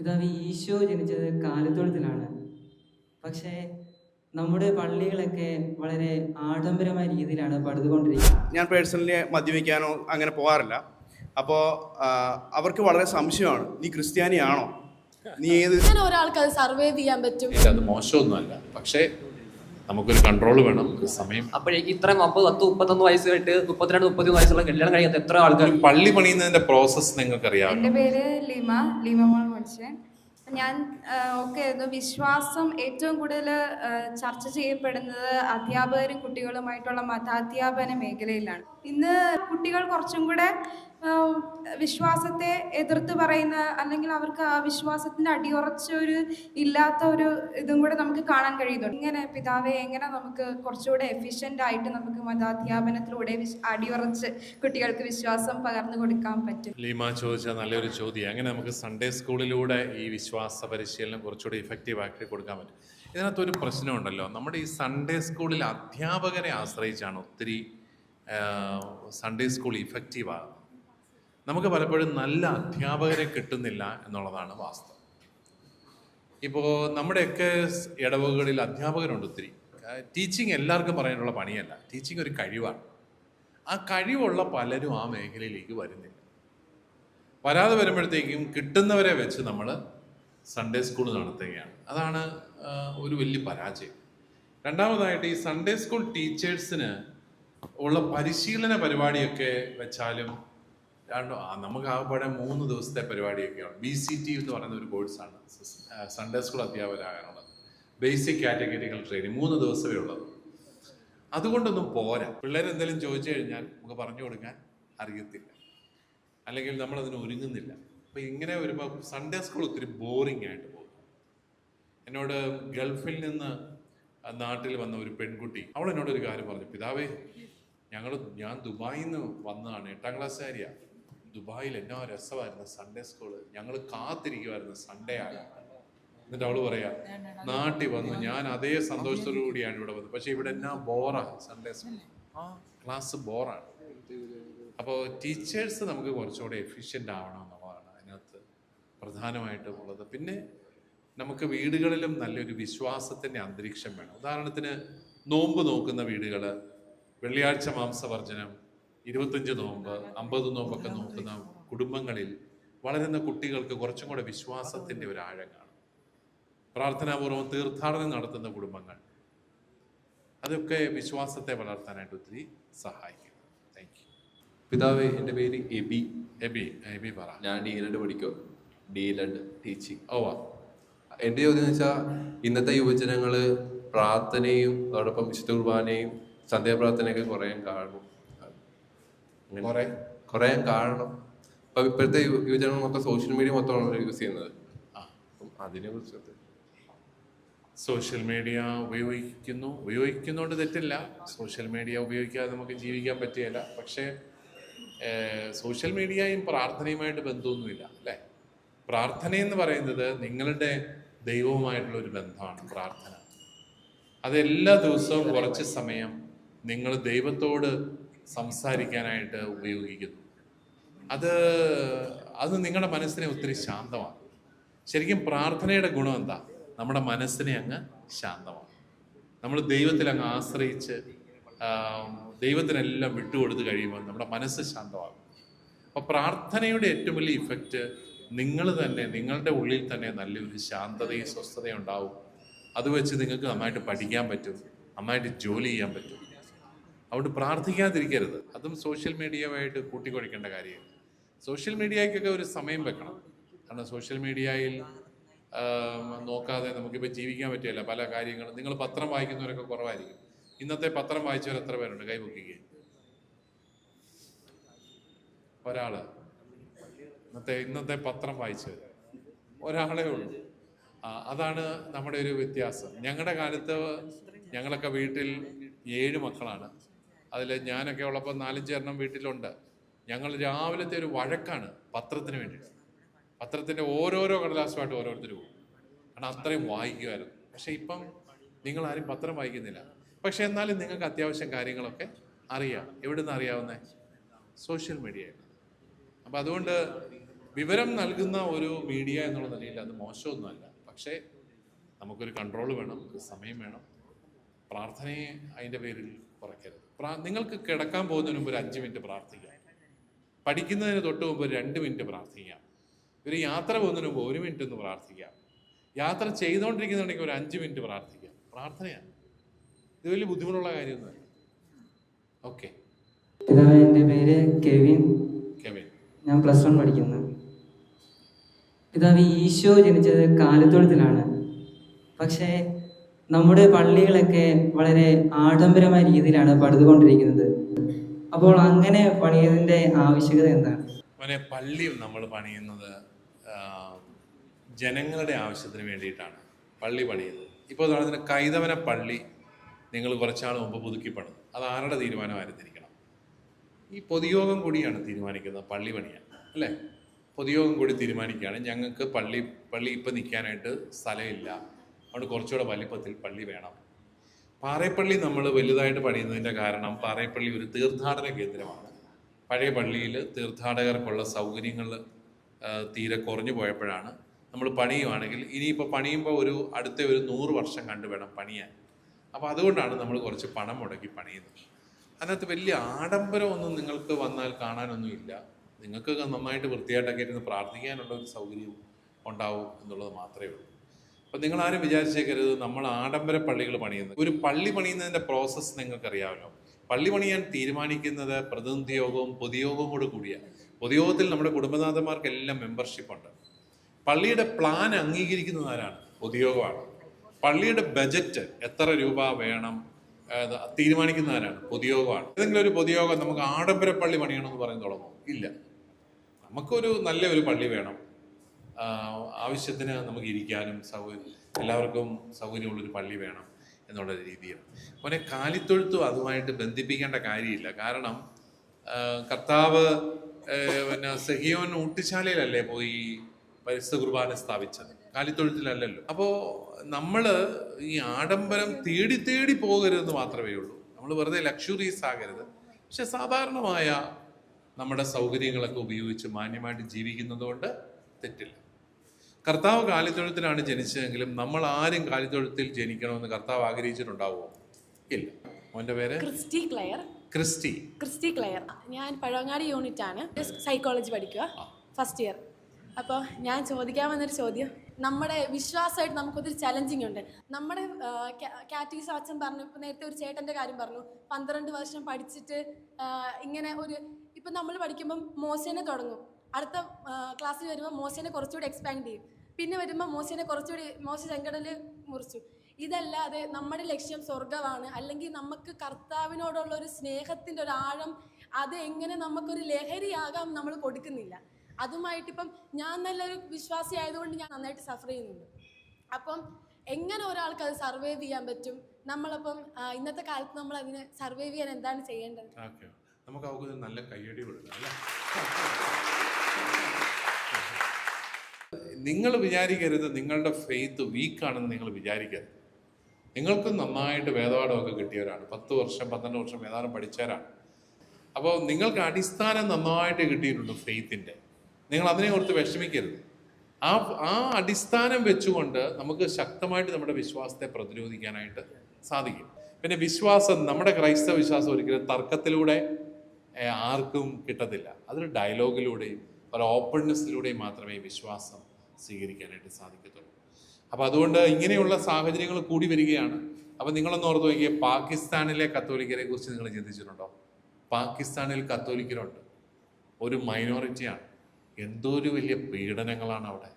പിതാവ് ഈശോ ജനിച്ചത് കാലത്തൊഴുത്തിലാണ്. പക്ഷേ നമ്മുടെ പള്ളികളൊക്കെ വളരെ ആഡംബരമായ രീതിയിലാണ് പടുതുകൊണ്ടിരിക്കുന്നത്. ഞാൻ പേഴ്സണലി മദ്യപിക്കാനോ അങ്ങനെ പോകാറില്ല. അപ്പോൾ അവർക്ക് വളരെ സംശയമാണ് നീ ക്രിസ്ത്യാനിയാണോ? നീ ഏത് ഒരാൾക്ക് അത് സർവൈവ് ചെയ്യാൻ പറ്റും? അത് മോശമൊന്നുമല്ല. പക്ഷേ നമുക്കൊരു കൺട്രോൾ വേണം സമയം. അപ്പോഴേക്ക് ഇത്ര അമ്പത് പത്ത് മുപ്പത്തൊന്ന് വയസ്സ് കഴിഞ്ഞിട്ട് മുപ്പത്തിരണ്ട് മുപ്പത്തി വയസ്സുള്ള കല്യാണം കഴിയാത്ത എത്ര ആൾക്കാർ പള്ളി പണിയുന്നതിന്റെ പ്രോസസ്സ് നിങ്ങൾക്ക് അറിയാം എന്റെ പേര് ലിമ ലിമ മോൾ മുടിച്ചൻ ഞാൻ ഓക്കെ ആയിരുന്നു വിശ്വാസം ഏറ്റവും കൂടുതൽ ചർച്ച ചെയ്യപ്പെടുന്നത് അധ്യാപകരും കുട്ടികളുമായിട്ടുള്ള മതാധ്യാപന മേഖലയിലാണ്. ഇന്ന് കുട്ടികൾ കുറച്ചും കൂടെ വിശ്വാസത്തെ എതിർത്ത് പറയുന്ന അല്ലെങ്കിൽ അവർക്ക് ആ വിശ്വാസത്തിന്റെ അടിയുറച്ച ഒരു ഇല്ലാത്ത ഒരു ഇതും കൂടെ നമുക്ക് കാണാൻ കഴിയുന്നുണ്ട്. ഇങ്ങനെ പിതാവെ എങ്ങനെ നമുക്ക് കുറച്ചുകൂടെ എഫിഷ്യന്റ് ആയിട്ട് നമുക്ക് മതാധ്യാപനത്തിലൂടെ അടിയുറച്ച് കുട്ടികൾക്ക് വിശ്വാസം പകർന്നു കൊടുക്കാൻ പറ്റും. ലീമ ചോദിച്ച നല്ലൊരു ചോദ്യം. എങ്ങനെ നമുക്ക് സൺഡേ സ്കൂളിലൂടെ ഈ വിശ്വാസ പരിശീലനം കുറച്ചുകൂടി ഇഫക്റ്റീവ് ആക്കി കൊടുക്കാൻ പറ്റും? ഇതിനകത്തൊരു പ്രശ്നമുണ്ടല്ലോ. നമ്മുടെ ഈ സൺഡേ സ്കൂളിൽ അധ്യാപകരെ ആശ്രയിച്ചാണ് ഒത്തിരി സൺഡേ സ്കൂൾ ഇഫക്റ്റീവ് ആകുന്നത് നമുക്ക് പലപ്പോഴും നല്ല അധ്യാപകരെ കിട്ടുന്നില്ല എന്നുള്ളതാണ് വാസ്തവം. ഇപ്പോൾ നമ്മുടെയൊക്കെ ഇടവകളിൽ അധ്യാപകരുണ്ട് ഒത്തിരി. ടീച്ചിങ് എല്ലാവർക്കും പറയാനുള്ള പണിയല്ല. ടീച്ചിങ് ഒരു കഴിവാണ്. ആ കഴിവുള്ള പലരും ആ മേഖലയിലേക്ക് വരുന്നില്ല. വരാതെ വരുമ്പോഴത്തേക്കും കിട്ടുന്നവരെ വെച്ച് നമ്മൾ സൺഡേ സ്കൂൾ നടത്തുകയാണ്. അതാണ് ഒരു വലിയ പരാജയം. രണ്ടാമതായിട്ട് ഈ സൺഡേ സ്കൂൾ ടീച്ചേഴ്സിന് ഉള്ള പരിശീലന പരിപാടിയൊക്കെ വെച്ചാലും രണ്ട് നമുക്ക് ആകെപ്പാടെ മൂന്ന് ദിവസത്തെ പരിപാടിയൊക്കെയാണ്. ബി സി ടി എന്ന് പറയുന്ന ഒരു കോഴ്സാണ്. സൺഡേ സ്കൂൾ അധ്യാപകരാകാനുള്ളത്. ബേസിക് കാറ്റഗറികൾ ട്രെയിനിങ് മൂന്ന് ദിവസമേ ഉള്ളത് അതുകൊണ്ടൊന്നും പോരാ. പിള്ളേരെന്തെങ്കിലും ചോദിച്ചു കഴിഞ്ഞാൽ നമുക്ക് പറഞ്ഞു കൊടുക്കാൻ അറിയത്തില്ല. അല്ലെങ്കിൽ നമ്മൾ അതിന് ഒരുങ്ങുന്നില്ല. അപ്പം ഇങ്ങനെ വരുമ്പോൾ സൺഡേ സ്കൂൾ ഒത്തിരി ബോറിംഗ് ആയിട്ട് പോകും. എന്നോട് ഗൾഫിൽ നിന്ന് നാട്ടിൽ വന്ന ഒരു പെൺകുട്ടി അവൾ എന്നോട് ഒരു കാര്യം പറഞ്ഞു. പിതാവേ ഞങ്ങൾ ഞാൻ ദുബായിൽ നിന്ന് വന്നതാണ് എട്ടാം ക്ലാസ്സുകാരിയാണ് ദുബായിൽ എന്നാ രസമായിരുന്നു സൺഡേ സ്കൂൾ ഞങ്ങൾ കാത്തിരിക്കുമായിരുന്നു സൺഡേ ആണ്. എന്നിട്ട് അവൾ പറയാ നാട്ടിൽ വന്നു. ഞാൻ അതേ സന്തോഷത്തോടു കൂടിയാണ് ഇവിടെ വന്നത്. പക്ഷെ ഇവിടെ എന്നാ ബോറാണ് സൺഡേ സ്കൂൾ ആ ക്ലാസ് ബോറാണ്. അപ്പോൾ ടീച്ചേഴ്സ് നമുക്ക് കുറച്ചുകൂടെ എഫിഷ്യന്റ് ആവണം എന്നുള്ളതാണ് അതിനകത്ത് പ്രധാനമായിട്ടും ഉള്ളത്. പിന്നെ നമുക്ക് വീടുകളിലും നല്ലൊരു വിശ്വാസത്തിന്റെ അന്തരീക്ഷം വേണം. ഉദാഹരണത്തിന് നോമ്പ് നോക്കുന്ന വീടുകൾ വെള്ളിയാഴ്ച മാംസവർജനം ഇരുപത്തഞ്ച് നോമ്പ് അമ്പത് നോമ്പൊക്കെ നോക്കുന്ന കുടുംബങ്ങളിൽ വളരുന്ന കുട്ടികൾക്ക് കുറച്ചും കൂടെ വിശ്വാസത്തിന്റെ ഒരു ആഴങ്ങാണ് പ്രാർത്ഥനാപൂർവം തീർത്ഥാടനം നടത്തുന്ന കുടുംബങ്ങൾ അതൊക്കെ വിശ്വാസത്തെ വളർത്താനായിട്ട് ഒത്തിരി സഹായിക്കും. താങ്ക് യു പിതാവേ എന്റെ പേര് എബി. എബി എബി പറ. ഞാൻ ഡീലഡ് പഠിക്കും. ഡീലഡ് ടീച്ചിങ്. ഓ വാ. എന്റെ ചോദ്യം എന്ന് വെച്ചാൽ ഇന്നത്തെ യുവജനങ്ങൾ പ്രാർത്ഥനയും അതോടൊപ്പം വിശുദ്ധ കുർബാനയും സന്ധ്യാപ്രാർത്ഥനയൊക്കെ കുറേ കാണും കുറേ? കുറെ? കാരണം. ഇപ്പം ഇപ്പോഴത്തെ യുവജനങ്ങൾ മൊത്തം സോഷ്യൽ മീഡിയ മൊത്തമാണ് യൂസ് ചെയ്യുന്നത്. ആ. അപ്പം അതിനെ കുറിച്ച് സോഷ്യൽ മീഡിയ ഉപയോഗിക്കുന്നു. ഉപയോഗിക്കുന്നതുകൊണ്ട് തെറ്റില്ല. സോഷ്യൽ മീഡിയ ഉപയോഗിക്കാതെ നമുക്ക് ജീവിക്കാൻ പറ്റുകയില്ല. പക്ഷേ സോഷ്യൽ മീഡിയയും പ്രാർത്ഥനയുമായിട്ട് ബന്ധമൊന്നുമില്ല അല്ലേ? പ്രാർത്ഥന എന്ന് പറയുന്നത് നിങ്ങളുടെ ദൈവവുമായിട്ടുള്ള ഒരു ബന്ധമാണ് പ്രാർത്ഥന. അത് എല്ലാ ദിവസവും കുറച്ച് സമയം നിങ്ങൾ ദൈവത്തോട് സംസാരിക്കാനായിട്ട് ഉപയോഗിക്കുന്നു. അത് അത് നിങ്ങളുടെ മനസ്സിനെ ഒത്തിരി ശാന്തമാണ് ശരിക്കും പ്രാർത്ഥനയുടെ ഗുണം എന്താ? നമ്മുടെ മനസ്സിനെ അങ്ങ് ശാന്തമാണ് നമ്മൾ ദൈവത്തിൽ അങ്ങ് ആശ്രയിച്ച് ദൈവത്തിനെല്ലാം വിട്ടുകൊടുത്ത് കഴിയുമ്പോൾ നമ്മുടെ മനസ്സ് ശാന്തമാകും. അപ്പോൾ പ്രാർത്ഥനയുടെ ഏറ്റവും വലിയ ഇഫക്റ്റ് നിങ്ങൾ തന്നെ നിങ്ങളുടെ ഉള്ളിൽ തന്നെ നല്ലൊരു ശാന്തതയും സ്വസ്ഥതയും ഉണ്ടാവും. അത് വെച്ച് നിങ്ങൾക്ക് നന്നായിട്ട് പഠിക്കാൻ പറ്റും നന്നായിട്ട് ജോലി ചെയ്യാൻ പറ്റും. അതുകൊണ്ട് പ്രാർത്ഥിക്കാതിരിക്കരുത്. അതും സോഷ്യൽ മീഡിയയുമായിട്ട് കൂട്ടിക്കൊഴിക്കേണ്ട കാര്യമാണ് സോഷ്യൽ മീഡിയയ്ക്കൊക്കെ ഒരു സമയം വെക്കണം. കാരണം സോഷ്യൽ മീഡിയയിൽ നോക്കാതെ നമുക്കിപ്പോൾ ജീവിക്കാൻ പറ്റില്ല. പല കാര്യങ്ങളും. നിങ്ങൾ പത്രം വായിക്കുന്നവരൊക്കെ കുറവായിരിക്കും. ഇന്നത്തെ പത്രം വായിച്ചവർ എത്ര പേരുണ്ട്? കൈപൊക്കിക്കുക ഒരാൾ ഇന്നത്തെ ഇന്നത്തെ പത്രം വായിച്ചവർ ഒരാളേ ഉള്ളൂ. അതാണ് നമ്മുടെ ഒരു വ്യത്യാസം. ഞങ്ങളുടെ കാലത്ത് ഞങ്ങളൊക്കെ വീട്ടിൽ ഏഴ് മക്കളാണ്. അതിൽ ഞാനൊക്കെ ഉള്ളപ്പോൾ നാലഞ്ച് എണ്ണം വീട്ടിലുണ്ട്. ഞങ്ങൾ രാവിലത്തെ ഒരു വഴക്കാണ് പത്രത്തിന് വേണ്ടിയിട്ട്. പത്രത്തിന്റെ ഓരോരോ കടലാസുമായിട്ട് ഓരോരുത്തർ പോകും. കാരണം അത്രയും വായിക്കുമായിരുന്നു പക്ഷേ ഇപ്പം നിങ്ങൾ ആരും പത്രം വായിക്കുന്നില്ല. പക്ഷേ എന്നാലും നിങ്ങൾക്ക് അത്യാവശ്യം കാര്യങ്ങളൊക്കെ അറിയാം. എവിടെ നിന്ന് അറിയാവുന്നേ? സോഷ്യൽ മീഡിയയിൽ അപ്പം അതുകൊണ്ട് വിവരം നൽകുന്ന ഒരു മീഡിയ എന്നുള്ള നിലയിൽ അത് മോശമൊന്നുമല്ല. പക്ഷേ നമുക്കൊരു കൺട്രോൾ വേണം ഒരു സമയം വേണം. പ്രാർത്ഥനയെ അതിന്റെ പേരിൽ കുറയ്ക്കരുത്. നിങ്ങൾക്ക് കിടക്കാൻ പോകുന്നതിന് മുമ്പ് ഒരു അഞ്ച് മിനിറ്റ് പ്രാർത്ഥിക്കാം പഠിക്കുന്നതിന് തൊട്ട് മുമ്പ് ഒരു രണ്ട് മിനിറ്റ് പ്രാർത്ഥിക്കാം ഒരു യാത്ര പോകുന്നതിന് മുമ്പ് ഒരു മിനിറ്റ് ഒന്ന് പ്രാർത്ഥിക്കാം യാത്ര ചെയ്തുകൊണ്ടിരിക്കുന്നുണ്ടെങ്കിൽ ഒരു അഞ്ച് മിനിറ്റ് പ്രാർത്ഥിക്കാം പ്രാർത്ഥനയാണ്. ഇത് വലിയ ബുദ്ധിമുട്ടുള്ള കാര്യമൊന്നുമല്ല. ഓക്കെ. എന്റെ പേര് കെവിൻ. കെവിൻ. ഞാൻ പ്ലസ് വൺ പഠിക്കുന്നു. പിതാവ് ഈശോ ജനിച്ചത് കാലത്തോളത്തിലാണ്. പക്ഷേ നമ്മുടെ പള്ളികളൊക്കെ വളരെ ആഡംബരമായ രീതിയിലാണ് പണിതുകൊണ്ടിരിക്കുന്നത്. അപ്പോൾ അങ്ങനെ പണിയതിന്റെ ആവശ്യകത എന്താണ്? അവനെ പള്ളി നമ്മൾ പണിയുന്നത് ജനങ്ങളുടെ ആവശ്യത്തിന് വേണ്ടിയിട്ടാണ് പള്ളി പണിയുന്നത്. ഇപ്പോൾ കൈതവന പള്ളി നിങ്ങൾ കുറച്ചാൾ മുമ്പ് പുതുക്കി അത് ആരുടെ തീരുമാനമായിരുന്നിരിക്കണം? ഈ പൊതുയോഗം കൂടിയാണ് തീരുമാനിക്കുന്നത് പള്ളി പണിയാൻ അല്ലേ? പൊതുയോഗം കൂടി തീരുമാനിക്കുകയാണ്. ഞങ്ങൾക്ക് പള്ളി പള്ളി ഇപ്പം നിൽക്കാനായിട്ട് സ്ഥലമില്ല. അതുകൊണ്ട് കുറച്ചുകൂടെ വലിപ്പത്തിൽ പള്ളി വേണം. പാറേപ്പള്ളി നമ്മൾ വലുതായിട്ട് പണിയുന്നതിന്റെ കാരണം പാറേപ്പള്ളി ഒരു തീർത്ഥാടന കേന്ദ്രമാണ്. പഴയ പള്ളിയിൽ തീർത്ഥാടകർക്കുള്ള സൗകര്യങ്ങൾ തീരെ കുറഞ്ഞു പോയപ്പോഴാണ് നമ്മൾ പണിയുവാണെങ്കിൽ ഇനിയിപ്പോൾ പണിയുമ്പോൾ ഒരു അടുത്ത ഒരു നൂറ് വർഷം കണ്ടു വേണം പണിയാൻ. അപ്പോൾ അതുകൊണ്ടാണ് നമ്മൾ കുറച്ച് പണം മുടക്കി പണിയുന്നത്. അതിനകത്ത് വലിയ ആഡംബരമൊന്നും നിങ്ങൾക്ക് വന്നാൽ കാണാനൊന്നുമില്ല നിങ്ങൾക്ക് നന്നായിട്ട് വൃത്തിയായിട്ടൊക്കെ ഇരുന്ന് പ്രാർത്ഥിക്കാനുള്ള ഒരു സൗകര്യം ഉണ്ടാവും എന്നുള്ളത് മാത്രമേ ഉള്ളൂ. അപ്പം നിങ്ങൾ ആരും വിചാരിച്ചേക്കരുത് നമ്മൾ ആഡംബര പള്ളികൾ പണിയുന്നത്. ഒരു പള്ളി പണിയുന്നതിന്റെ പ്രോസസ്സ് നിങ്ങൾക്ക് നിങ്ങൾക്കറിയാമല്ലോ. പള്ളി പണിയാൻ തീരുമാനിക്കുന്നത് പ്രതിനിധി യോഗവും പൊതുയോഗവും കൂടെ കൂടിയാണ് പൊതുയോഗത്തിൽ നമ്മുടെ കുടുംബനാഥന്മാർക്കെല്ലാം മെമ്പർഷിപ്പ് ഉണ്ട്. പള്ളിയുടെ പ്ലാൻ അംഗീകരിക്കുന്നത് ആരാണ്? പൊതുയോഗമാണ്. പള്ളിയുടെ ബജറ്റ് എത്ര രൂപ വേണം തീരുമാനിക്കുന്ന ആരാണ്? പൊതുയോഗമാണ്. ഏതെങ്കിലും ഒരു പൊതുയോഗം നമുക്ക് ആഡംബര പള്ളി പണിയണമെന്ന് പറയുന്ന തുടങ്ങും ഇല്ല. നമുക്കൊരു നല്ല ഒരു പള്ളി വേണം. ആവശ്യത്തിന് നമുക്ക് ഇരിക്കാനും സൗകര്യം എല്ലാവർക്കും സൗകര്യമുള്ളൊരു പള്ളി വേണം എന്നുള്ള രീതിയാണ്. മോനെ കാലിത്തൊഴുത്തും അതുമായിട്ട് ബന്ധിപ്പിക്കേണ്ട കാര്യമില്ല. കാരണം കർത്താവ് പിന്നെ സഹിയോൻ ഊട്ടിശാലയിലല്ലേ പോയി പരിസ്ഥ കുർബാന സ്ഥാപിച്ചത്? കാലിത്തൊഴുത്തിലല്ലല്ലോ. അപ്പോൾ നമ്മൾ ഈ ആഡംബരം തേടി തേടി പോകരുതെന്ന് മാത്രമേ ഉള്ളൂ. നമ്മൾ വെറുതെ ലക്ഷറീസ് ആകരുത്. പക്ഷെ സാധാരണമായ നമ്മുടെ സൗകര്യങ്ങളൊക്കെ ഉപയോഗിച്ച് മാന്യമായിട്ട് ജീവിക്കുന്നതുകൊണ്ട് തെറ്റില്ല. കർത്താവ് കാലിത്തൊഴുത്തിലാണ് ജനിച്ചതെങ്കിലും നമ്മൾ ആരും കാലിത്തൊഴുത്തിൽ ജനിക്കണമെന്ന് കർത്താവ് ആഗ്രഹിച്ചിട്ടുണ്ടാവുമോ? ഇല്ല. മോന്റെ പേര്? Christy Claire. Christy. Christy Claire. ഞാൻ പഴവങ്ങാടി യൂണിറ്റ് ആണ് സൈക്കോളജി പഠിക്കുക ഫസ്റ്റ് ഇയർ അപ്പോൾ ഞാൻ ചോദിക്കാൻ വന്നൊരു ചോദ്യം. നമ്മുടെ വിശ്വാസമായിട്ട് നമുക്കൊരു ചലഞ്ചിങ് ഉണ്ട്. നമ്മുടെ കാറ്റീസ് അച്ഛൻ പറഞ്ഞു ഇപ്പം നേരത്തെ ഒരു ചേട്ടന്റെ കാര്യം പറഞ്ഞു. പന്ത്രണ്ട് വർഷം പഠിച്ചിട്ട് ഇങ്ങനെ ഒരു ഇപ്പം നമ്മൾ പഠിക്കുമ്പം മോശനെ തുടങ്ങും. അടുത്ത ക്ലാസ്സിൽ വരുമ്പോൾ മോശനെ കുറച്ചുകൂടി എക്സ്പാൻഡ് ചെയ്യും. പിന്നെ വരുമ്പോൾ മോശനെ കുറച്ചുകൂടി മോശ ചെങ്കടൽ മുറിച്ചു. ഇതല്ലാതെ നമ്മുടെ ലക്ഷ്യം സ്വർഗമാണ് അല്ലെങ്കിൽ നമുക്ക് കർത്താവിനോടുള്ള ഒരു സ്നേഹത്തിന്റെ ഒരു ആഴം അത് എങ്ങനെ നമുക്കൊരു ലഹരിയാകാം നമ്മൾ കൊടുക്കുന്നില്ല. അതുമായിട്ടിപ്പം ഞാൻ നല്ലൊരു വിശ്വാസി ആയതുകൊണ്ട് ഞാൻ നന്നായിട്ട് സഫർ ചെയ്യുന്നുണ്ട്. അപ്പം എങ്ങനെ ഒരാൾക്ക് അത് സർവൈവ് ചെയ്യാൻ പറ്റും? നമ്മളപ്പം ഇന്നത്തെ കാലത്ത് നമ്മൾ അതിന് സർവൈവ് ചെയ്യാൻ എന്താണ് ചെയ്യേണ്ടത്? നമുക്ക് നല്ല കൈയടി കൊടുക്കാം നിങ്ങൾ വിചാരിക്കരുത് നിങ്ങളുടെ ഫെയ്ത്ത് വീക്കാണെന്ന് നിങ്ങൾ വിചാരിക്കരുത്. നിങ്ങൾക്ക് നന്നായിട്ട് വേദപാഠമൊക്കെ കിട്ടിയവരാണ്. പത്ത് വർഷം പന്ത്രണ്ട് വർഷം വേദാനം പഠിച്ചവരാണ്. അപ്പോൾ നിങ്ങൾക്ക് അടിസ്ഥാനം നന്നായിട്ട് കിട്ടിയിട്ടുണ്ട് ഫെയ്ത്തിന്റെ നിങ്ങൾ അതിനെ ഓർത്ത് വിഷമിക്കരുത്. ആ ആ അടിസ്ഥാനം വെച്ചുകൊണ്ട് നമുക്ക് ശക്തമായിട്ട് നമ്മുടെ വിശ്വാസത്തെ പ്രതിരോധിക്കാനായിട്ട് സാധിക്കും. പിന്നെ വിശ്വാസം നമ്മുടെ ക്രൈസ്തവ വിശ്വാസം ഒരിക്കലും തർക്കത്തിലൂടെ ആർക്കും കിട്ടത്തില്ല. അതൊരു ഡയലോഗിലൂടെയും ഒരു ഓപ്പൺനെസ്സിലൂടെ മാത്രമേ വിശ്വാസം സ്വീകരിക്കാനായിട്ട് സാധിക്കത്തുള്ളൂ. അപ്പോൾ അതുകൊണ്ട് ഇങ്ങനെയുള്ള സാഹചര്യങ്ങൾ കൂടി വരികയാണ്. അപ്പോൾ നിങ്ങളൊന്ന് ഓർത്ത് നോക്കിയേ പാകിസ്ഥാനിലെ കത്തോലിക്കരെ കുറിച്ച് നിങ്ങൾ ചിന്തിച്ചിട്ടുണ്ടോ? പാകിസ്ഥാനിൽ കത്തോലിക്കരുണ്ട്. ഒരു മൈനോറിറ്റിയാണ്. എന്തോ ഒരു വലിയ പീഡനങ്ങളാണ് അവിടെ.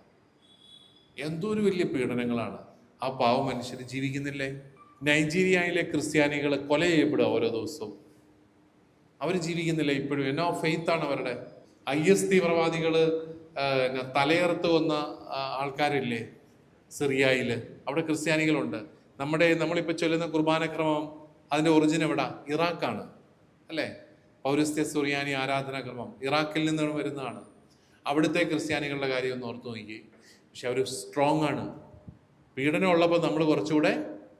എന്തോ ഒരു വലിയ പീഡനങ്ങളാണ്. ആ പാവ മനുഷ്യർ ജീവിക്കുന്നില്ലേ? നൈജീരിയയിലെ ക്രിസ്ത്യാനികൾ കൊല ചെയ്യപ്പെടുക ഓരോ ദിവസവും. അവർ ജീവിക്കുന്നില്ല ഇപ്പോഴും? എന്നോ ഫെയ്ത്താണ് അവരുടെ. ഐ എസ് തീവ്രവാദികൾ തലയർത്ത് വന്ന ആൾക്കാരില്ലേ? സിറിയയിൽ അവിടെ ക്രിസ്ത്യാനികളുണ്ട്. നമ്മുടെ നമ്മളിപ്പോൾ ചൊല്ലുന്ന കുർബാനക്രമം അതിന്റെ ഒറിജിൻ എവിടാ? ഇറാഖാണ്. അല്ലേ? പൗരസ്ത്യ സുറിയാനി ആരാധനാക്രമം ഇറാഖിൽ നിന്നാണ് വരുന്നതാണ്. അവിടുത്തെ ക്രിസ്ത്യാനികളുടെ കാര്യം ഒന്ന് ഓർത്ത് നോക്കി പക്ഷെ അവർ സ്ട്രോങ് ആണ്. പീഡനം ഉള്ളപ്പോൾ നമ്മൾ കുറച്ചുകൂടെ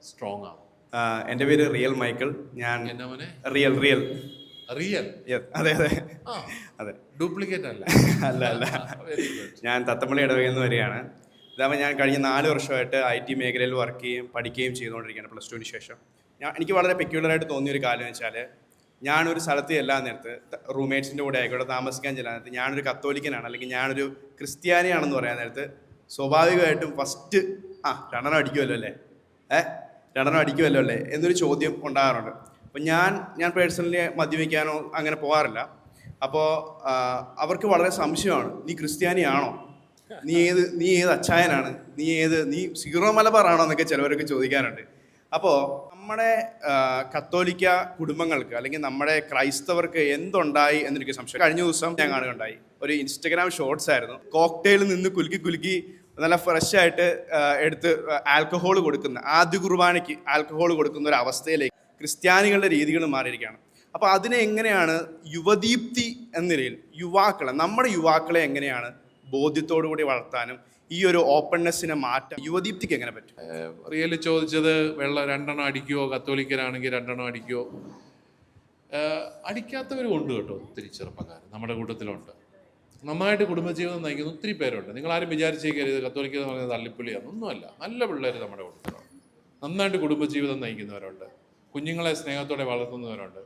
സ്ട്രോങ് ആവും ആ, എന്റെ പേര് റിയൽ മൈക്കിൾ. ഞാൻ എന്റെ മോനെ? Real real. റിയൽ അതെ അതെ. അതെ. ഡ്യൂപ്ലിക്കേറ്റ് അല്ല. അല്ല അല്ല. ഞാൻ തത്തപ്പള്ളി ഇടവകയിൽ നിന്ന് വരികയാണ്. ഇതാകുമ്പോൾ ഞാൻ കഴിഞ്ഞ നാല് വർഷമായിട്ട് ഐ ടി മേഖലയിൽ വർക്ക് ചെയ്യുകയും പഠിക്കുകയും ചെയ്തുകൊണ്ടിരിക്കുകയാണ് പ്ലസ് ടുവിന് ശേഷം. ഞാൻ എനിക്ക് വളരെ പെക്യുലറായിട്ട് തോന്നിയ ഒരു കാര്യം എന്ന് വെച്ചാൽ ഞാനൊരു സ്ഥലത്ത് എല്ലാ നേരത്ത് റൂംമേറ്റ്സിന്റെ കൂടെ ആയിക്കോട്ടെ താമസിക്കാൻ ചെല്ലാൻ നേരത്ത് ഞാനൊരു കത്തോലിക്കനാണ് അല്ലെങ്കിൽ ഞാനൊരു ക്രിസ്ത്യാനിയാണെന്ന് പറയാൻ നേരത്ത് സ്വാഭാവികമായിട്ടും ഫസ്റ്റ് ആ രണ്ടെണ്ണം അടിക്കുമല്ലോ അല്ലേ? ഏ? രണ്ടെണ്ണം അടിക്കുമല്ലോ അല്ലേ? എന്നൊരു ചോദ്യം ഉണ്ടാകാറുണ്ട്. അപ്പം ഞാൻ ഞാൻ പേഴ്സണലി മദ്യപിക്കാനോ അങ്ങനെ പോകാറില്ല. അപ്പോൾ അവർക്ക് വളരെ സംശയമാണ് നീ ക്രിസ്ത്യാനിയാണോ? നീ ഏത് നീ ഏത് അച്ചായനാണ്? നീ ഏത് നീ സീറോ ആണോ എന്നൊക്കെ ചിലവരൊക്കെ ചോദിക്കാനുണ്ട് അപ്പോൾ നമ്മുടെ കത്തോലിക്ക കുടുംബങ്ങൾക്ക് അല്ലെങ്കിൽ നമ്മുടെ ക്രൈസ്തവർക്ക് എന്തുണ്ടായി എന്നെനിക്ക് സംശയം. കഴിഞ്ഞ ദിവസം ഞാൻ കാണുകയുണ്ടായി. ഒരു ഇൻസ്റ്റഗ്രാം ഷോർട്സ് ആയിരുന്നു. കോക്ടെയിലിൽ നിന്ന് കുലുക്കി കുലുക്കി നല്ല ഫ്രഷ് ആയിട്ട് എടുത്ത് ആൽക്കഹോൾ കൊടുക്കുന്ന ആദ്യ കുർബാനയ്ക്ക് ആൽക്കഹോൾ കൊടുക്കുന്ന ഒരു അവസ്ഥയിലേക്ക് ക്രിസ്ത്യാനികളുടെ രീതികൾ മാറിയിരിക്കുകയാണ്. അപ്പോൾ അതിനെ എങ്ങനെയാണ് യുവദീപ്തി എന്ന നിലയിൽ യുവാക്കളെ നമ്മുടെ യുവാക്കളെ എങ്ങനെയാണ് ബോധ്യത്തോടു കൂടി വളർത്താനും ഈ ഒരു ഓപ്പൺനെസ്സിനെ മാറ്റാൻ യുവദീപ്തിക്ക് എങ്ങനെ പറ്റും? റിയലി ചോദിച്ചത് വെള്ളം രണ്ടെണ്ണം അടിക്കുമോ കത്തോലിക്കരാണെങ്കിൽ രണ്ടെണ്ണം അടിക്കുമോ അടിക്കാത്തവരും ഉണ്ട് കേട്ടോ ഒത്തിരി ചെറുപ്പക്കാർ നമ്മുടെ കൂട്ടത്തിലുണ്ട്. നന്നായിട്ട് കുടുംബജീവിതം നയിക്കുന്ന ഒത്തിരി പേരുണ്ട്. നിങ്ങളാരും വിചാരിച്ചേക്കരുത് കത്തോലിക്ക എന്ന് പറയുന്നത് തള്ളിപ്പുള്ളിയാണ് ഒന്നുമല്ല നല്ല പിള്ളേർ നമ്മുടെ കൂട്ടത്തിലുണ്ട്. നന്നായിട്ട് കുടുംബജീവിതം നയിക്കുന്നവരുണ്ട്. കുഞ്ഞുങ്ങളെ സ്നേഹത്തോടെ വളർത്തുന്നവരുണ്ട്.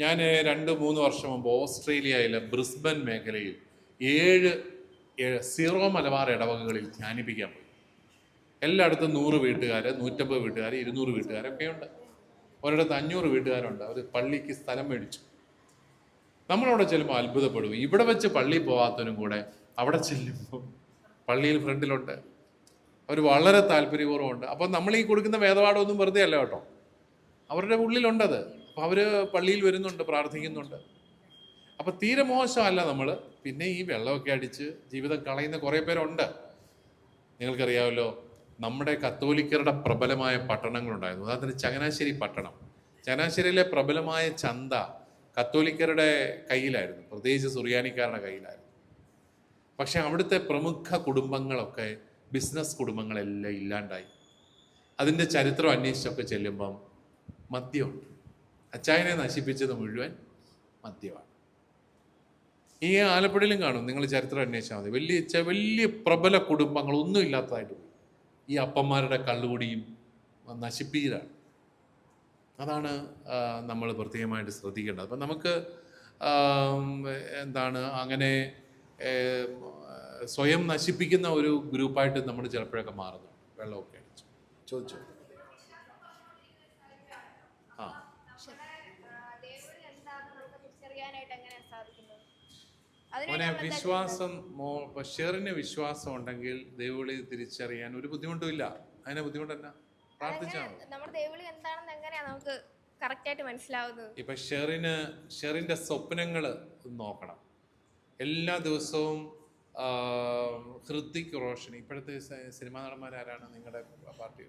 ഞാൻ രണ്ട് മൂന്ന് വർഷം മുമ്പ് ഓസ്ട്രേലിയയിലെ ബ്രിസ്ബൻ മേഖലയിൽ ഏഴ് സീറോ മലബാർ ഇടവകകളിൽ ധ്യാനിപ്പിക്കാൻ പോയി. എല്ലായിടത്തും നൂറ് വീട്ടുകാർ നൂറ്റമ്പത് വീട്ടുകാർ ഇരുന്നൂറ് വീട്ടുകാരൊക്കെ ഉണ്ട് ഒരിടത്ത് അഞ്ഞൂറ് വീട്ടുകാരുണ്ട്. അവർ പള്ളിക്ക് സ്ഥലം മേടിച്ചു. നമ്മളവിടെ ചെല്ലുമ്പോൾ അത്ഭുതപ്പെടും. ഇവിടെ വെച്ച് പള്ളിയിൽ പോകാത്തവനും കൂടെ അവിടെ ചെല്ലുമ്പോൾ പള്ളിയിൽ ഫ്രണ്ടിലുണ്ട്. അവർ വളരെ താല്പര്യപൂർവമുണ്ട്. അപ്പം നമ്മൾ ഈ കൊടുക്കുന്ന വേദപാഠമൊന്നും വെറുതെ അല്ല കേട്ടോ. അവരുടെ ഉള്ളിലുണ്ടത്. അപ്പോൾ അവർ പള്ളിയിൽ വരുന്നുണ്ട് പ്രാർത്ഥിക്കുന്നുണ്ട്. അപ്പം തീരെ മോശമല്ല നമ്മൾ പിന്നെ ഈ വെള്ളമൊക്കെ അടിച്ച് ജീവിതം കളയുന്ന കുറേ പേരുണ്ട്. നിങ്ങൾക്കറിയാമല്ലോ നമ്മുടെ കത്തോലിക്കരുടെ പ്രബലമായ പട്ടണങ്ങളുണ്ടായിരുന്നു. ഉദാഹരണത്തിന് ചങ്ങനാശ്ശേരി പട്ടണം. ചങ്ങനാശ്ശേരിയിലെ പ്രബലമായ ചന്ത കത്തോലിക്കരുടെ കയ്യിലായിരുന്നു. പ്രത്യേകിച്ച് സുറിയാനിക്കാരുടെ കയ്യിലായിരുന്നു. പക്ഷെ അവിടുത്തെ പ്രമുഖ കുടുംബങ്ങളൊക്കെ ബിസിനസ് കുടുംബങ്ങളെല്ലാം ഇല്ലാണ്ടായി. അതിന്റെ ചരിത്രം അന്വേഷിച്ചൊക്കെ ചെല്ലുമ്പം മദ്യമുണ്ട് അച്ചായനെ നശിപ്പിച്ചത് മുഴുവൻ മദ്യമാണ്. ഈ ആലപ്പുഴയിലും കാണും. നിങ്ങൾ ചരിത്രം അന്വേഷിച്ചാൽ മതി. വലിയ വലിയ പ്രബല കുടുംബങ്ങൾ ഒന്നും ഇല്ലാത്തതായിട്ട് ഈ അപ്പന്മാരുടെ കള്ളുകൂടിയും നശിപ്പീരാണ് അതാണ് നമ്മൾ പ്രത്യേകമായിട്ട് ശ്രദ്ധിക്കേണ്ടത്. അപ്പം നമുക്ക് എന്താണ് അങ്ങനെ സ്വയം നശിപ്പിക്കുന്ന ഒരു ഗ്രൂപ്പായിട്ട് നമ്മൾ ചിലപ്പോഴൊക്കെ മാറുന്നു വെള്ളമൊക്കെ അടിച്ചു. ചോദിച്ചു? മോനെ വിശ്വാസം മോ ഷെറിന് വിശ്വാസം ഉണ്ടെങ്കിൽ ദൈവവിളി തിരിച്ചറിയാൻ ഒരു ബുദ്ധിമുട്ടുമില്ല. അതിനെ ബുദ്ധിമുട്ടല്ല. പ്രാർത്ഥിച്ചാൽ നമ്മുടെ ദൈവവിളി എന്താണെന്ന് എങ്ങനെയാ നമുക്ക് കറക്റ്റായിട്ട് മനസ്സിലാവുന്നത്? ഇപ്പൊ ഷെറിന് ഷെറിന്റെ സ്വപ്നങ്ങൾ നോക്കണം. എല്ലാ ദിവസവും ഹൃദിക് ഹൃത്തിക് റോഷൻ ഇപ്പോഴത്തെ സിനിമാ നടന്മാരാരാണ് നിങ്ങളുടെ പാർട്ടി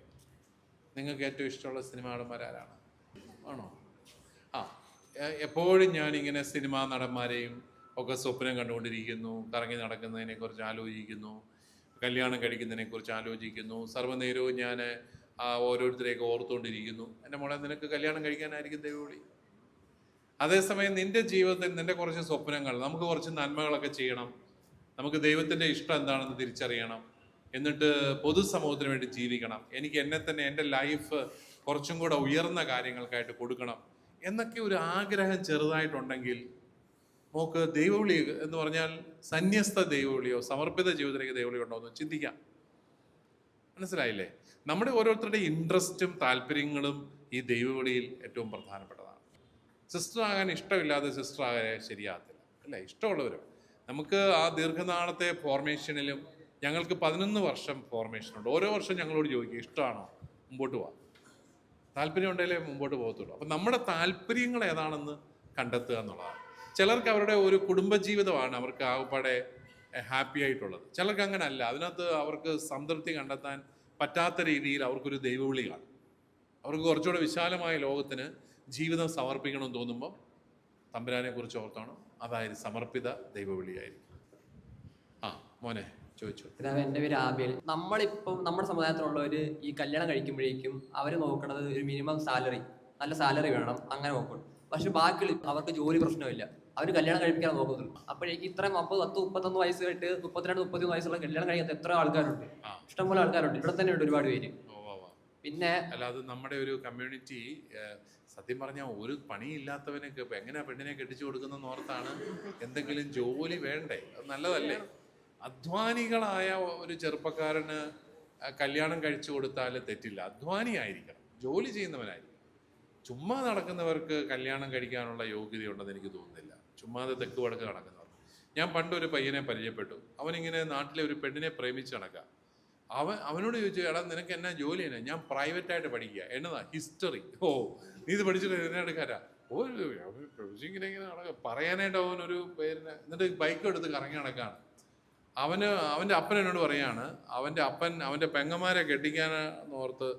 നിങ്ങൾക്ക് ഏറ്റവും ഇഷ്ടമുള്ള സിനിമാ നടന്മാരാരാണ് ആണോ? ആ എപ്പോഴും എപ്പോഴും ഞാനിങ്ങനെ സിനിമാ നടന്മാരെയും ഒക്കെ സ്വപ്നം കണ്ടുകൊണ്ടിരിക്കുന്നു കറങ്ങി നടക്കുന്നതിനെ കുറിച്ച് ആലോചിക്കുന്നു കല്യാണം കഴിക്കുന്നതിനെ കുറിച്ച് ആലോചിക്കുന്നു സർവനേരവും ഞാൻ ഓരോരുത്തരെയൊക്കെ ഓർത്തുകൊണ്ടിരിക്കുന്നു. എന്റെ മോളെ നിനക്ക് കല്യാണം കഴിക്കാനായിരിക്കും ദൈവവിളി. അതേസമയം നിന്റെ ജീവിതത്തിൽ നിന്റെ കുറച്ച് സ്വപ്നങ്ങൾ നമുക്ക് കുറച്ച് നന്മകളൊക്കെ ചെയ്യണം. നമുക്ക് ദൈവത്തിന്റെ ഇഷ്ടം എന്താണെന്ന് തിരിച്ചറിയണം. എന്നിട്ട് പൊതുസമൂഹത്തിന് വേണ്ടി ജീവിക്കണം. എനിക്ക് എന്നെ തന്നെ എന്റെ ലൈഫ് കുറച്ചും കൂടെ ഉയർന്ന കാര്യങ്ങൾക്കായിട്ട് കൊടുക്കണം എന്നൊക്കെ ഒരു ആഗ്രഹം ചെറുതായിട്ടുണ്ടെങ്കിൽ നമുക്ക് ദൈവവിളി എന്ന് പറഞ്ഞാൽ സന്യസ്ത ദൈവവിളിയോ സമർപ്പിത ജീവിതത്തിലേക്ക് ദൈവവിളി ഉണ്ടോ എന്ന് ചിന്തിക്കാം. മനസ്സിലായില്ലേ? നമ്മുടെ ഓരോരുത്തരുടെ ഇൻട്രസ്റ്റും താല്പര്യങ്ങളും ഈ ദൈവവിളിയിൽ ഏറ്റവും പ്രധാനപ്പെട്ടതാണ്. സിസ്റ്റർ ആകാൻ ഇഷ്ടമില്ലാതെ സിസ്റ്റർ ആകാൻ ശരിയാകത്തില്ല. അല്ലേ? ഇഷ്ടമുള്ളവരും. നമുക്ക് ആ ദീർഘനാളത്തെ ഫോർമേഷനിലും ഞങ്ങൾക്ക് പതിനൊന്ന് വർഷം ഫോർമേഷൻ ഉണ്ട്. ഓരോ വർഷം ഞങ്ങളോട് ചോദിക്കും ഇഷ്ടമാണോ? മുമ്പോട്ട് പോവാം താല്പര്യം ഉണ്ടെങ്കിലേ മുമ്പോട്ട് പോകത്തുള്ളൂ. അപ്പം നമ്മുടെ താല്പര്യങ്ങൾ ഏതാണെന്ന് കണ്ടെത്തുക എന്നുള്ളതാണ്. ചിലർക്ക് അവരുടെ ഒരു കുടുംബജീവിതമാണ് അവർക്ക് ആകപ്പാടെ ഹാപ്പി ആയിട്ടുള്ളത്. ചിലർക്ക് അങ്ങനെ അല്ല അതിനകത്ത് അവർക്ക് സംതൃപ്തി കണ്ടെത്താൻ പറ്റാത്ത രീതിയിൽ അവർക്കൊരു ദൈവവിളി കാണും. അവർക്ക് കുറച്ചുകൂടെ വിശാലമായ ലോകത്തിന് ജീവിതം സമർപ്പിക്കണമെന്ന് തോന്നുമ്പോൾ തമ്പുരാനെ കുറിച്ച് ഓർത്താണ്. അതായത് സമർപ്പിത ദൈവവിളിയായിരിക്കും. ആ മോനെ ചോദിച്ചു. എന്റെ പേര് ആബിയൽ. നമ്മളിപ്പം നമ്മുടെ സമുദായത്തിലുള്ളവർ ഈ കല്യാണം കഴിക്കുമ്പോഴേക്കും അവർ നോക്കുന്നത് ഒരു മിനിമം സാലറി. നല്ല സാലറി വേണം അങ്ങനെ നോക്കും. പക്ഷെ ബാക്കി അവർക്ക് ജോലി പ്രശ്നമില്ല. അവർ കല്യാണം കഴിപ്പിക്കാൻ നോക്കുന്നുള്ളൂ അപ്പോഴേക്ക് ഇത്രയും അമ്പത് പത്ത് മുപ്പത്തൊന്ന് വയസ്സ് തൊട്ട് മുപ്പത്തിരണ്ട് മുപ്പത്തിമൂന്ന് വയസ്സുള്ള കല്യാണം കഴിക്കാത്ത എത്ര ആൾക്കാരുണ്ട്. ഇഷ്ടംപോലെ ആൾക്കാരുണ്ട്. ഇവിടെ തന്നെ ഉണ്ട് ഒരുപാട് പേര്. പിന്നെ അല്ലാതെ നമ്മുടെ ഒരു കമ്മ്യൂണിറ്റി സത്യം പറഞ്ഞാൽ ഒരു പണിയില്ലാത്തവനൊക്കെ ഇപ്പൊ എങ്ങനെയാ പെണ്ണിനെ കെട്ടിച്ചു കൊടുക്കുന്ന ഓർത്താണ് എന്തെങ്കിലും ജോലി വേണ്ടേ? അത് നല്ലതല്ലേ? അധ്വാനികളായ ഒരു ചെറുപ്പക്കാരന് കല്യാണം കഴിച്ചു കൊടുത്താൽ തെറ്റില്ല. അധ്വാനിയായിരിക്കണം. ജോലി ചെയ്യുന്നവനായിരിക്കും ചുമ്മാ നടക്കുന്നവർക്ക് കല്യാണം കഴിക്കാനുള്ള യോഗ്യതയുണ്ടെന്ന് എനിക്ക് തോന്നുന്നില്ല. ചുമ്മാതെ തെക്ക് വടക്ക് നടക്കുന്നവർ ഞാൻ പണ്ടൊരു ഒരു പയ്യനെ പരിചയപ്പെട്ടു. അവനിങ്ങനെ നാട്ടിലെ ഒരു പെണ്ണിനെ പ്രേമിച്ച് നടക്കുക അവൻ അവനോട് ചോദിച്ചു എടാ നിനക്ക് എന്നാ ജോലി തന്നെ ഞാൻ പ്രൈവറ്റായിട്ട് പഠിക്കുക. എന്നതാ? ഹിസ്റ്ററി. ഓ നീ ഇത് പഠിച്ചിട്ട് എന്നെ എടുക്കാരാ ഓ ഇങ്ങനെ ഇങ്ങനെ നടക്കുക പറയാനായിട്ട് അവനൊരു പേരിന് എന്നിട്ട് ബൈക്ക് എടുത്ത് കറങ്ങി നടക്കാണ്. അവന് അവന്റെ അപ്പൻ എന്നോട് പറയാണ് അവന്റെ അപ്പൻ അവന്റെ പെങ്ങന്മാരെ കെട്ടിക്കാൻ ഓർത്ത്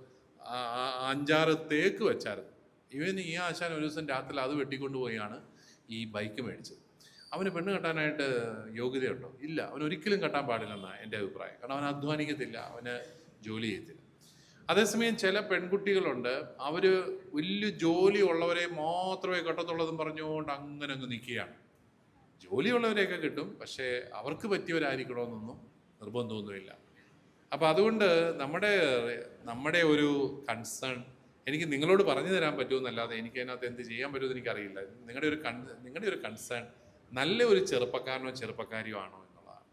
അഞ്ചാറ് തേക്ക് വെച്ചായിരുന്നു. ഇവൻ ഈ ആശാൻ ഒരു ദിവസം രാത്രി അത് വെട്ടിക്കൊണ്ടുപോയാണ്. ഈ ബൈക്ക് മേടിച്ചത്. അവന് പെണ്ണ് കെട്ടാനായിട്ട് യോഗ്യതയുണ്ടോ? ഇല്ല. അവൻ ഒരിക്കലും കെട്ടാൻ പാടില്ലെന്നാണ് എന്റെ അഭിപ്രായം. കാരണം അവൻ അധ്വാനിക്കത്തില്ല. അവന് ജോലി ചെയ്യത്തില്ല. അതേസമയം ചില പെൺകുട്ടികളുണ്ട്. അവർ വലിയ ജോലി ഉള്ളവരെ മാത്രമേ കെട്ടത്തുള്ളതെന്ന് പറഞ്ഞുകൊണ്ട് അങ്ങനെ അങ്ങ് നിൽക്കുകയാണ്. ജോലിയുള്ളവരെയൊക്കെ കിട്ടും. പക്ഷേ അവർക്ക് പറ്റിയവരായിരിക്കണമെന്നൊന്നും നിർബന്ധമൊന്നുമില്ല. അപ്പോൾ അതുകൊണ്ട് നമ്മുടെ നമ്മുടെ ഒരു കൺസേൺ എനിക്ക് നിങ്ങളോട് പറഞ്ഞു തരാൻ പറ്റുമെന്നല്ലാതെ എനിക്ക് അതിനകത്ത് എന്ത് ചെയ്യാൻ പറ്റുമെന്ന് എനിക്കറിയില്ല. നിങ്ങളുടെ ഒരു കൺ നിങ്ങളുടെ ഒരു കൺസേൺ നല്ല ഒരു ചെറുപ്പക്കാരനോ ചെറുപ്പക്കാരിയോ ആണോ എന്നുള്ളതാണ്.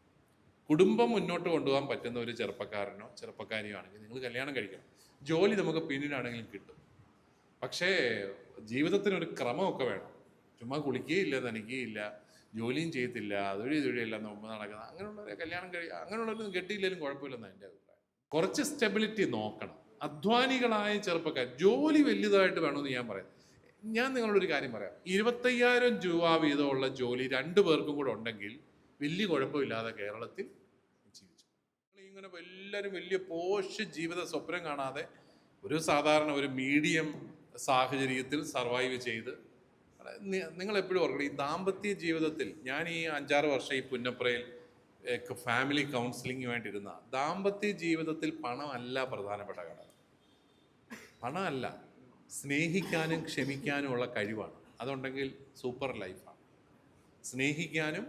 കുടുംബം മുന്നോട്ട് കൊണ്ടുപോകാൻ പറ്റുന്ന ഒരു ചെറുപ്പക്കാരനോ ചെറുപ്പക്കാരിയോ ആണെങ്കിൽ നിങ്ങൾ കല്യാണം കഴിക്കണം. ജോലി നമുക്ക് പിന്നീടാണെങ്കിലും കിട്ടും. പക്ഷേ ജീവിതത്തിനൊരു ക്രമമൊക്കെ വേണം. ചുമ്മാ കുളിക്കുകയില്ല നനയ്ക്കുകയില്ല ജോലിയും ചെയ്യത്തില്ല അതൊഴി ഇതൊഴിയല്ല മുമ്പ് നടക്കുന്നത്. അങ്ങനെയുള്ളവരെ കല്യാണം കഴിയുക അങ്ങനെയുള്ളവരൊന്നും കെട്ടിയില്ലെങ്കിലും കുഴപ്പമില്ലെന്നാണ് എന്റെ അഭിപ്രായം. കുറച്ച് സ്റ്റെബിലിറ്റി നോക്കണം. അധ്വാനികളായ ചെറുപ്പക്കാർ ജോലി വലിയതായിട്ട് വേണമെന്ന് ഞാൻ പറയാം. ഞാൻ നിങ്ങളോടൊരു കാര്യം പറയാം. ഇരുപത്തയ്യായിരം രൂപ വീതമുള്ള ജോലി രണ്ടു പേർക്കും കൂടെ ഉണ്ടെങ്കിൽ വലിയ കുഴപ്പമില്ലാതെ കേരളത്തിൽ ജീവിച്ചു. ഇങ്ങനെ എല്ലാവരും വലിയ പോഷ ജീവിത സ്വപ്നം കാണാതെ ഒരു സാധാരണ ഒരു മീഡിയം സാഹചര്യത്തിൽ സർവൈവ് ചെയ്ത് നിങ്ങൾ എപ്പോഴും ഓർക്കണം ഈ ദാമ്പത്യ ജീവിതത്തിൽ ഞാൻ ഈ അഞ്ചാറ് വർഷം ഈ പുന്നപ്രയിൽ ഫാമിലി കൗൺസിലിംഗ് വേണ്ടിയിരുന്ന ദാമ്പത്യ ജീവിതത്തിൽ പണമല്ല പ്രധാനപ്പെട്ട ഘടകം. പണമല്ല സ്നേഹിക്കാനും ക്ഷമിക്കാനും ഉള്ള കഴിവാണ്. അതുണ്ടെങ്കിൽ സൂപ്പർ ലൈഫാണ് സ്നേഹിക്കാനും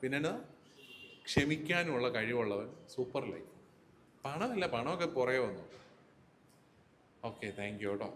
പിന്നെ ക്ഷമിക്കാനുമുള്ള കഴിവുള്ളവൻ സൂപ്പർ ലൈഫ് പണമല്ല പണമൊക്കെ പുറകെ വന്നു. ഓക്കെ താങ്ക് യു കേട്ടോ